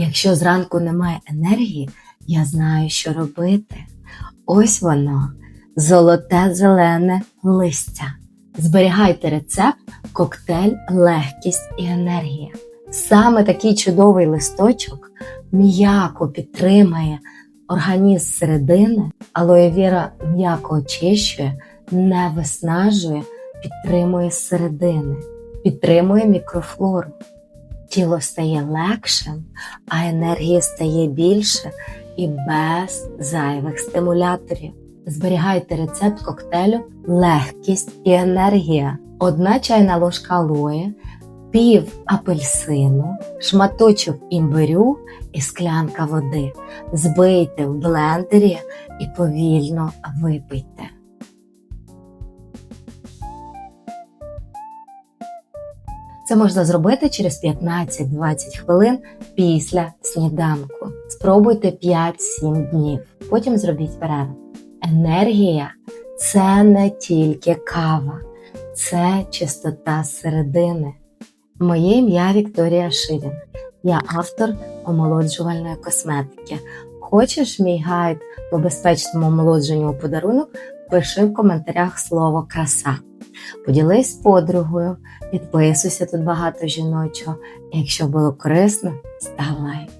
Якщо зранку немає енергії, я знаю, що робити. Ось воно, золоте зелене листя. Зберігайте рецепт, коктейль, легкість і енергія. Саме такий чудовий листочок м'яко підтримає організм зсередини, алоє віра м'яко очищує, не виснажує, підтримує зсередини, підтримує мікрофлору. Тіло стає легшим, а енергії стає більше і без зайвих стимуляторів. Зберігайте рецепт коктейлю легкість і енергія. Одна чайна ложка алої, пів апельсину, шматочок імбирю і склянка води. Збийте в блендері і повільно випийте. Це можна зробити через 15-20 хвилин після сніданку. Спробуйте 5-7 днів. Потім зробіть перерву. Енергія це не тільки кава, це чистота середини. Моє ім'я Вікторія Ширін. Я автор омолоджувальної косметики. Хочеш мій гайд по безпечному омолодженню у подарунок? Пиши в коментарях слово краса. Поділись з подругою, підписуйся тут багато жіночого. Якщо було корисно, став лайк.